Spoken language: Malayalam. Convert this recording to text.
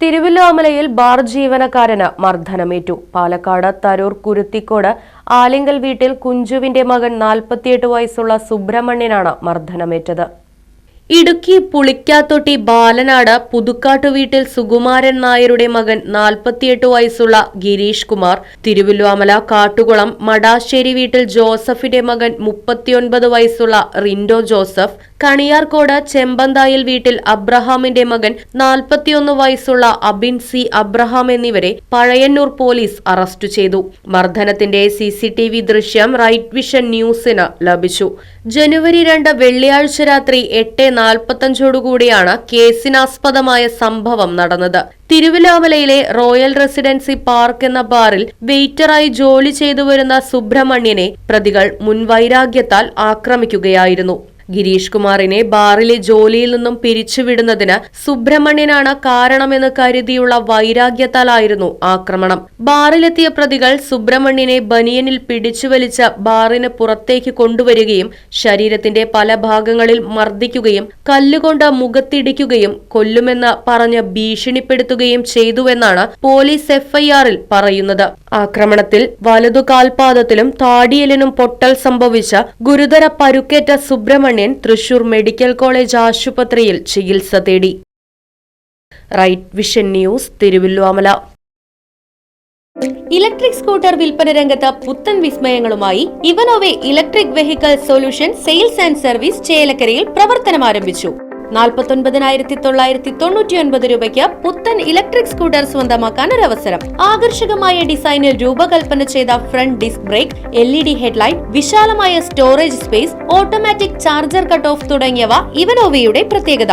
തിരുവല്ലോമലയിൽ ബാർ ജീവനക്കാരന് മർദ്ദനമേറ്റു. പാലക്കാട് തരൂർ കുരുത്തിക്കോട് ആലിങ്കൽ വീട്ടിൽ കുഞ്ചുവിന്റെ മകൻ നാൽപ്പത്തിയെട്ട് വയസ്സുള്ള സുബ്രഹ്മണ്യനാണ് മർദ്ദനമേറ്റത്. ഇടുക്കി പുളിക്കാത്തൊട്ടി ബാലനാട് പുതുക്കാട്ടു വീട്ടിൽ സുകുമാരൻ നായരുടെ മകൻ നാൽപ്പത്തിയെട്ട് വയസ്സുള്ള ഗിരീഷ് കുമാർ തിരുവല്ലുവാമല കാട്ടുകുളം മടാശ്ശേരി വീട്ടിൽ ജോസഫിന്റെ മകൻ മുപ്പത്തിയൊൻപത് വയസ്സുള്ള റിൻഡോ ജോസഫ് കണിയാർക്കോട് ചെമ്പന്തായിൽ വീട്ടിൽ അബ്രഹാമിന്റെ മകൻ നാൽപ്പത്തിയൊന്ന് വയസ്സുള്ള അബിൻ സി അബ്രഹാം എന്നിവരെ പഴയന്നൂർ പോലീസ് അറസ്റ്റ് ചെയ്തു. മർദ്ദനത്തിന്റെ സി സി ടി വി ദൃശ്യം റൈറ്റ് വിഷൻ ന്യൂസിന് ലഭിച്ചു. ജനുവരി രണ്ട് വെള്ളിയാഴ്ച രാത്രി എട്ട് നാൽപ്പത്തഞ്ചോടുകൂടിയാണ് കേസിനാസ്പദമായ സംഭവം നടന്നത്. തിരുവിലാമലയിലെ റോയൽ റെസിഡൻസി പാർക്ക് എന്ന ബാറിൽ വെയിറ്ററായി ജോലി ചെയ്തു വരുന്ന സുബ്രഹ്മണ്യനെ പ്രതികൾ മുൻവൈരാഗ്യത്താൽ ആക്രമിക്കുകയായിരുന്നു. ഗിരീഷ് കുമാറിനെ ബാറിലെ ജോലിയിൽ നിന്നും പിരിച്ചുവിടുന്നതിന് സുബ്രഹ്മണ്യനാണ് കാരണമെന്ന് കരുതിയുള്ള വൈരാഗ്യത്താലായിരുന്നു ആക്രമണം. ബാറിലെത്തിയ പ്രതികൾ സുബ്രഹ്മണ്യനെ ബനിയനിൽ പിടിച്ചുവലിച്ച ബാറിന് പുറത്തേക്ക് കൊണ്ടുവരികയും ശരീരത്തിന്റെ പല ഭാഗങ്ങളിൽ മർദ്ദിക്കുകയും കല്ലുകൊണ്ട് മുഖത്തിടിക്കുകയും കൊല്ലുമെന്ന് പറഞ്ഞ് ഭീഷണിപ്പെടുത്തുകയും ചെയ്തുവെന്നാണ് പോലീസ് എഫ്ഐആറിൽ പറയുന്നത്. ആക്രമണത്തിൽ വലതു കാൽപാദത്തിലും താടിയലിനും പൊട്ടൽ സംഭവിച്ച ഗുരുതര പരുക്കേറ്റ സുബ്രഹ്മണ്യൻ തൃശൂർ മെഡിക്കൽ കോളേജ് ആശുപത്രിയിൽ ചികിത്സ തേടി. Right Vision news Thiruvilwamala electric scooter വിൽപ്പന രംഗത്ത് പുത്തൻ വിസ്മയങ്ങളുമായി Evanove electric vehicle solution sales and service ചേലക്കരയിൽ പ്രവർത്തനം ആരംഭിച്ചു നാൽപ്പത്തൊൻപതിനായിരത്തി തൊള്ളായിരത്തി തൊണ്ണൂറ്റിയൊൻപത് രൂപയ്ക്ക് പുത്തൻ ഇലക്ട്രിക് സ്കൂട്ടർ സ്വന്തമാക്കാൻ ഒരു അവസരം ആകർഷകമായ ഡിസൈനിൽ രൂപകൽപ്പന ചെയ്ത front disc brake L E D headlight വിശാലമായ storage space automatic charger cut off തുടങ്ങിയവ ഇവനോവയുടെ പ്രത്യേകത.